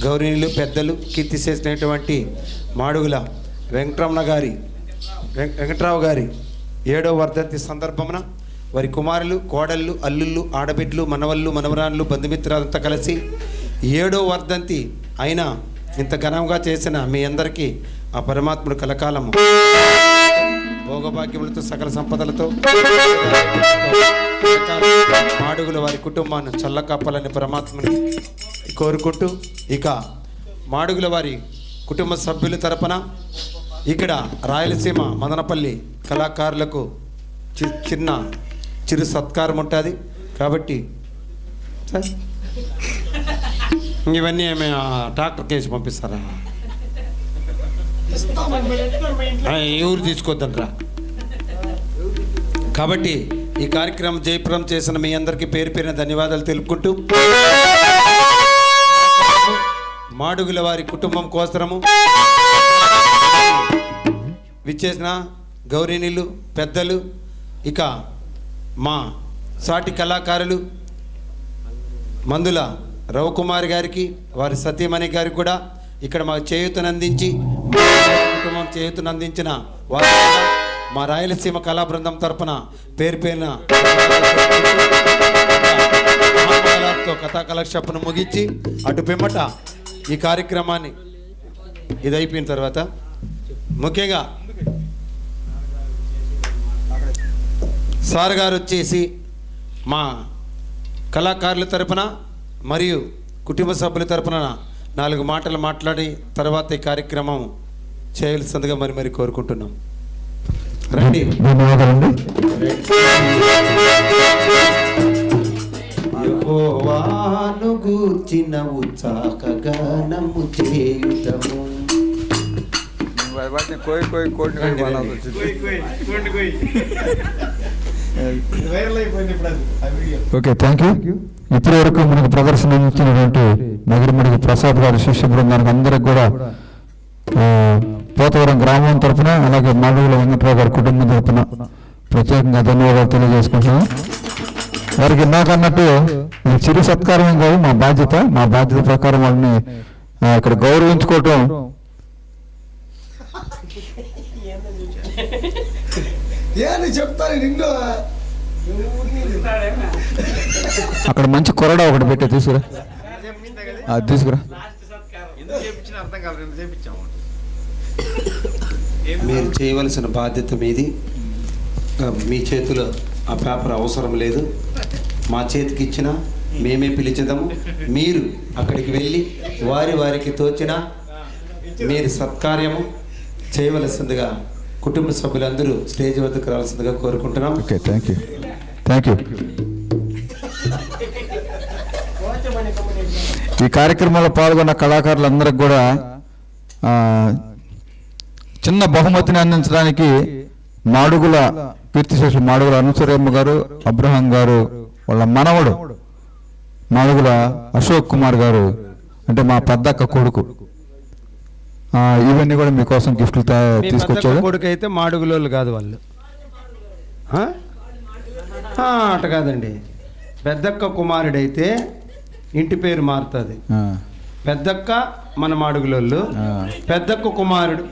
గౌరీలు పెద్దలు కీర్తి చేసినటువంటి మాడుగుల వెంకటరమణ గారి వెం- వెంకట్రావు గారి ఏడో వర్ధంతి సందర్భమున వారి కుమారులు కోడళ్ళు అల్లుళ్ళు ఆడబిడ్డలు మనవళ్ళు మనవరాళ్ళు బంధుమిత్రులంతా కలిసి ఏడో వర్ధంతి అయినా ఇంత ఘనంగా చేసిన మీ అందరికీ ఆ పరమాత్ముడు కలకాలము. భోగభాగ్యములతో సకల సంపదలతో మాడుగుల వారి కుటుంబాన్ని చల్లకప్పాలని పరమాత్మని కోరుకుంటూ ఇక మాడుగుల వారి కుటుంబ సభ్యుల తరపున ఇక్కడ రాయలసీమ మదనపల్లి కళాకారులకు చి- చిన్న చిరు సత్కారం ఉంటుంది. కాబట్టి సార్. ఇవన్నీ ఏమి డాక్టర్ కేసు పంపిస్తారా? ఆ, ఎవరు తీసుకోద్దంట్రా. కాబట్టి ఈ కార్యక్రమం జయప్రం చేసిన మీ అందరికీ పేరు పేరిన ధన్యవాదాలు తెలుపుకుంటూ మాడుగుల వారి కుటుంబం కోసరము. విచ్చేసిన గౌరీనీలు పెద్దలు ఇక మా సాటి కళాకారులు మందుల రవికుమార్ గారికి వారి సతీమణి గారికి కూడా ఇక్కడ మాకు చేయూతనందించి అందించి కుటుంబం చేయూతనందించిన వారి మా రాయలసీమ కళా బృందం తరపున పేరు పేరిన కథా కలక్షేపను ముగించి అటు పిమ్మట ఈ కార్యక్రమాన్ని ఇది అయిపోయిన తర్వాత ముఖ్యంగా సార్ గారు వచ్చేసి మా కళాకారుల తరపున మరియు కుటుంబ సభ్యుల తరపున నాలుగు మాటలు మాట్లాడి తర్వాత ఈ కార్యక్రమం చేయాల్సిందిగా మరి మరి కోరుకుంటున్నాం. రండి. ధన్యవాదాలండి. గూర్చిన ఉత్సాహగానము చేయుటము. వాటిని కోయి ఓకే థ్యాంక్ యూ ఇప్పటి వరకు మనకు ప్రదర్శన ఇచ్చినటువంటి నగరమడికి ప్రసాద్ గారి శిష్య బృందానికి అందరికి కూడా పోతవరం గ్రామం తరఫున అలాగే మాడుగుల వెంకట్రావు గారి కుటుంబం తరఫున ప్రత్యేకంగా ధన్యవాదాలు తెలియజేసుకుంటున్నాను. వారికి నాకన్నట్టు ఇది చిరు సత్కారం కాదు మా బాధ్యత. మా బాధ్యత ప్రకారం వాళ్ళని ఇక్కడ గౌరవించుకోవటం. ఏంది చెప్తాను నిన్ను? అక్కడ మంచి కొరడా ఒకటి పెట్టే తీసుకురా. అది తీసుకురా. మీరు చేయవలసిన బాధ్యత మీది. మీ చేతిలో ఆ పేపర్ అవసరం లేదు. మా చేతికి ఇచ్చిన మేమే పిలిచిదాము మీరు అక్కడికి వెళ్ళి వారి వారికి తోచిన మీరు సత్కార్యము చేయవలసిందిగా కుటుంబ సభ్యులందరూ స్టేజ్ వద్దకు రావాల్సిందిగా కోరుకుంటున్నాం. Okay thank you thank you ఈ కార్యక్రమంలో పాల్గొన్న కళాకారులందరికి కూడా చిన్న బహుమతిని అందించడానికి మాడుగుల కీర్తిశేషులు మాడుగుల అనుసరమ్మ గారు అబ్రహం గారు వాళ్ళ మనవడు మాడుగుల అశోక్ కుమార్ గారు అంటే మా పెద్దక్క కొడుకు. ఇవన్నీ కూడా మీకోసం గిఫ్ట్లు తా- తీసుకొచ్చాడు కొడుకు అయితే మాడుగులోళ్ళు కాదు వాళ్ళు. అట కాదండి. పెద్దక్క కుమారుడైతే ఇంటి పేరు మారుతుంది. పెద్దక్క మన మాడుగులోళ్ళు. పెద్దక్క కుమారుడు.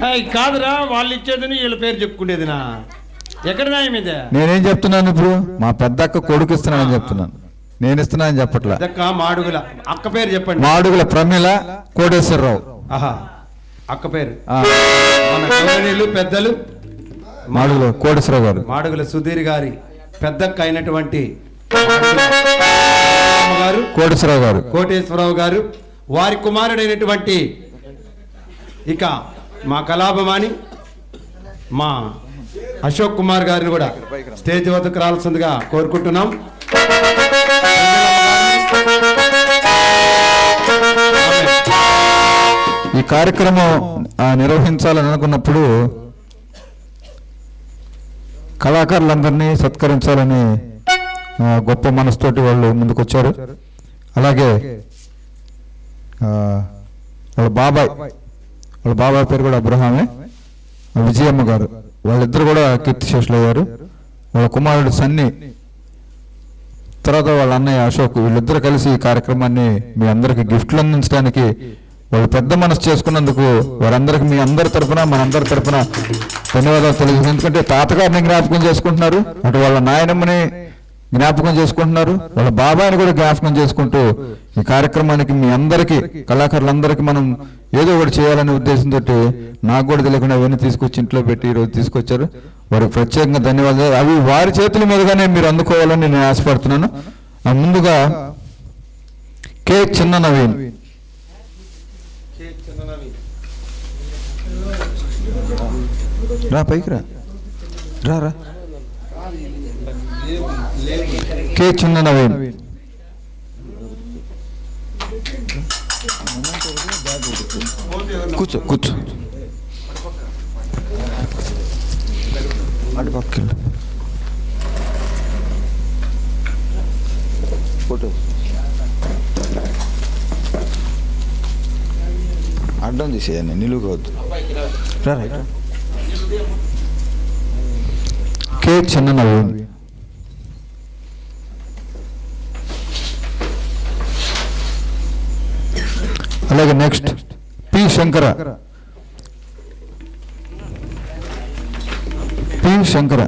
కాదురా వాళ్ళు ఇచ్చేదని వీళ్ళ పేరు చెప్పుకునేదినా ఎక్కడ న్యాయం ఇదే? నేనేం చెప్తున్నాను ఇప్పుడు? మా పెద్దక్క కొడుకు ఇస్తున్నానని చెప్తున్నాను. నేను ఇస్తున్నానని చెప్పట్లా. పెద్దక్క మాడుగుల అక్క పేరు చెప్పండి. మాడుగుల ప్రమిళ కోటేశ్వరరావు. ఆహా అక్క పేరు. మన పెద్దలు. మాడుగుల కోటేశ్వరరావు గారు. మాడుగుల సుధీర్ గారి పెద్దక్క అయినటువంటి గారు కోటేశ్వరరావు గారు. కోటేశ్వరరావు గారు. వారి కుమారుడైనటువంటి ఇక మా కళాభమాని మా అశోక్ కుమార్ గారిని కూడా స్టేజ్ వద్దకు రావాల్సిందిగా కోరుకుంటున్నాం. ఈ కార్యక్రమం నిర్వహించాలని అనుకున్నప్పుడు కళాకారులందరినీ సత్కరించాలని గొప్ప మనసుతోటి వాళ్ళు ముందుకొచ్చారు. అలాగే వాళ్ళ బాబాయ్ వాళ్ళ బాబాయ్ పేరు కూడా అబ్రహామే. విజయమ్మ గారు. వాళ్ళిద్దరు కూడా కీర్తిశేషులు అయ్యారు. వాళ్ళ కుమారుడు సన్ని. తర్వాత వాళ్ళ అన్నయ్య అశోక్. వీళ్ళిద్దరు కలిసి ఈ కార్యక్రమాన్ని మీ అందరికి గిఫ్ట్లు అందించడానికి వాళ్ళు పెద్ద మనసు చేసుకున్నందుకు వారందరికి మీ అందరి తరఫున మనందరి తరఫున ధన్యవాదాలు తెలియజేసి ఎందుకంటే తాతగారిని జ్ఞాపకం చేసుకుంటున్నారు. అటు వాళ్ళ నాయనమ్మని జ్ఞాపకం చేసుకుంటున్నారు? వాళ్ళ బాబాయిని కూడా జ్ఞాపకం చేసుకుంటూ ఈ కార్యక్రమానికి మీ అందరికీ కళాకారులందరికీ మనం ఏదో ఒకటి చేయాలనే ఉద్దేశంతో నాకు కూడా తెలియకుండా అవన్నీ తీసుకొచ్చి ఇంట్లో పెట్టి ఈరోజు తీసుకొచ్చారు. వారికి ప్రత్యేకంగా ధన్యవాదాలు. అవి వారి చేతుల మీదుగానే మీరు అందుకోవాలని నేను ఆశపడుతున్నాను. ముందుగా కే చిన్న నవీన్. రా పైకి రా రా రా కే చిన్న నవీన్ కూర్చో కూర్చో. అటు పక్కకి ఫోటో. అడ్డం తీసేయండి నిలువుకోవద్దు రైట్ కే చిన్న నవ్వు అలాగే next P Shankara P Shankara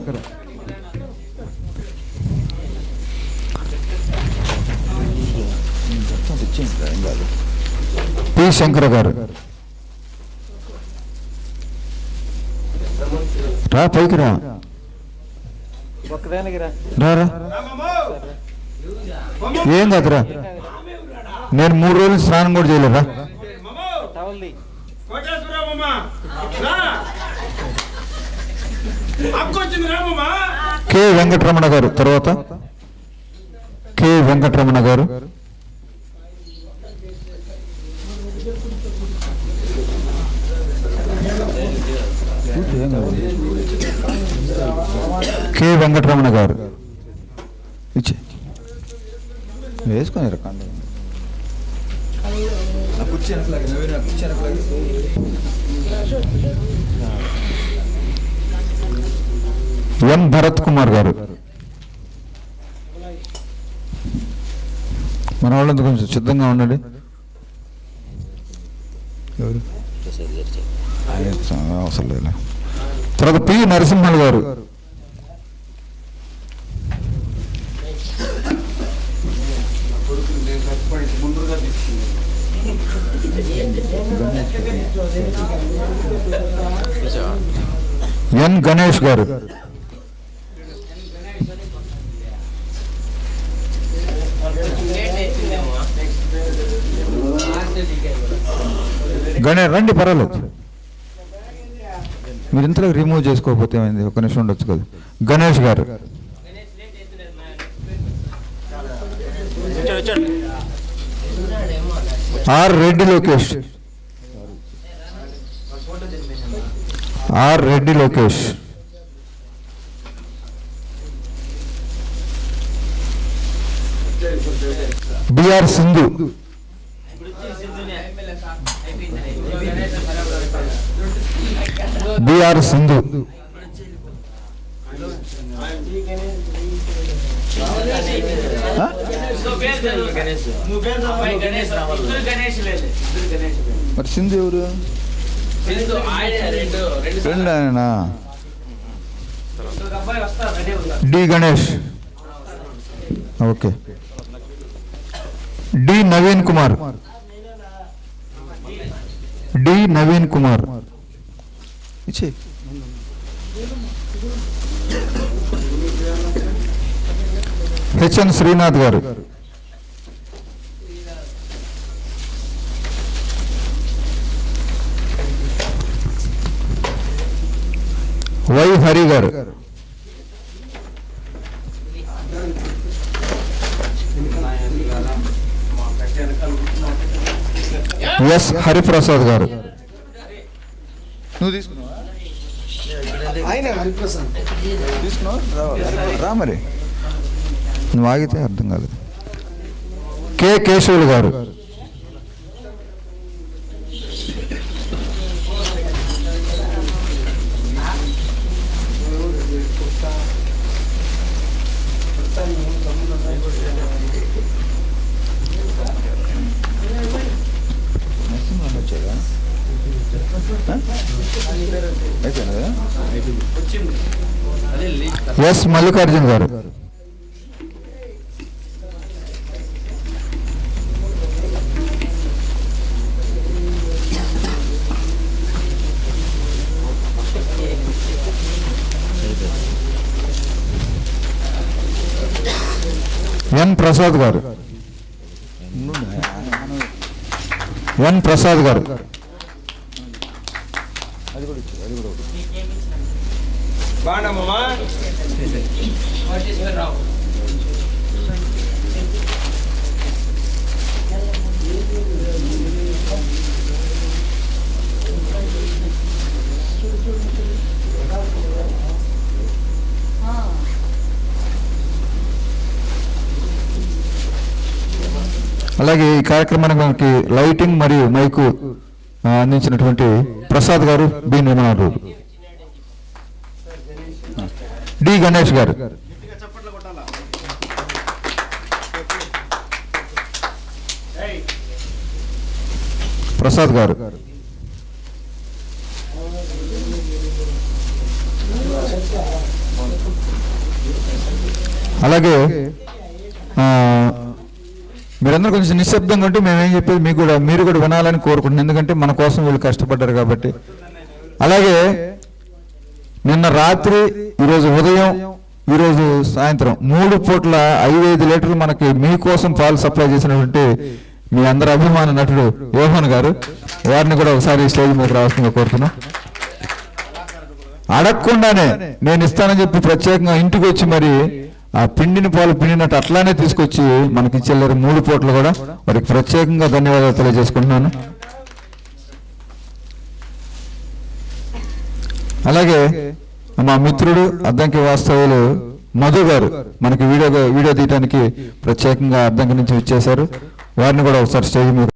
P Shankara గారు. రా పైకి రా. ఏం కాదురా? నేను మూడు రోజులు స్నానం కూడా రామమ్మ. కె వెంకటరమణ గారు తర్వాత? కె వెంకటరమణ గారు? కె వెంకటరమణ గారు? ఇచ్చే. వేసుకొని రకండి ఎం భరత్ కుమార్ గారు. మన వాళ్ళంతా కొంచెం సిద్ధంగా ఉండండి. ఎవరు? ఆయన అవసరం లేదు. తర్వాత పి నరసింహల్ గారు. ఎన్ గణేష్ గారు. గణేష్ రండి పర్వాలేదు. మీరు ఇంతలో రిమూవ్ చేసుకోకపోతే ఏమైంది? ఒక నిమిషం ఉండొచ్చు కదా. గణేష్ గారు. R Reddy Lokesh. R Reddy Lokesh. BR Sindhu. BR Sindhu. మరి సింధు ఎవరు? రెండు ఆయన D Ganesh. Okay. D Naveen Kumar. D Naveen Kumar. ఇచ్చే హెచ్ఎన్ శ్రీనాథ్ గారు. వై హరి గారు. ఎస్ హరిప్రసాద్ గారు. నువ్వు తీసుకున్నావా? ఆయన హరిప్రసాద్. తీసుకున్నావు? రా మరి. నువ్వు ఆగితే అర్థం కాలేదు. కె కేశవులు గారు. ఎస్ మల్లికార్జున్ గారు. ఎన్ ప్రసాద్ గారు. ఎన్ ప్రసాద్ గారు. బాగున్నామమ్మా అలాగే ఈ కార్యక్రమానికి మనకి లైటింగ్ మరియు మైకు అందించినటువంటి ప్రసాద్ గారు బి నిర్మలారు డి గణేష్ గారు. ప్రసాద్ గారు. అలాగే మీరందరూ కొంచెం నిశ్శబ్దంగా ఉంటే మేమేం చెప్పేది? మీకు కూడా మీరు కూడా వినాలని కోరుకుంటున్నాం. ఎందుకంటే మన కోసం వీళ్ళు కష్టపడ్డారు కాబట్టి. అలాగే నిన్న రాత్రి ఈరోజు ఉదయం ఈరోజు సాయంత్రం మూడు పూట్ల ఐదు ఐదు లీటర్లు మనకి మీకోసం పాలు సప్లై చేసినటువంటి మీ అందరి అభిమాన నటుడు యోహన్ గారు. వారిని కూడా ఒకసారి స్టేజ్ మీద రావాల్సిందిగా కోరుతున్నాం. అడగకుండానే నేను ఇస్తానని చెప్పి ప్రత్యేకంగా ఇంటికి వచ్చి మరి ఆ పిండిని పాలు పిండినట్టు అట్లానే తీసుకొచ్చి మనకి ఇచ్చేళ్ళారు మూడు పూటలు కూడా. వారికి ప్రత్యేకంగా ధన్యవాదాలు తెలియజేసుకుంటున్నాను. అలాగే మా మిత్రుడు అద్దంకి వాస్తవులు మధు గారు మనకి వీడియో వీడియో తీయడానికి ప్రత్యేకంగా అద్దంకి నుంచి ఇచ్చేశారు వారిని కూడా ఒకసారి స్టేజ్ మీద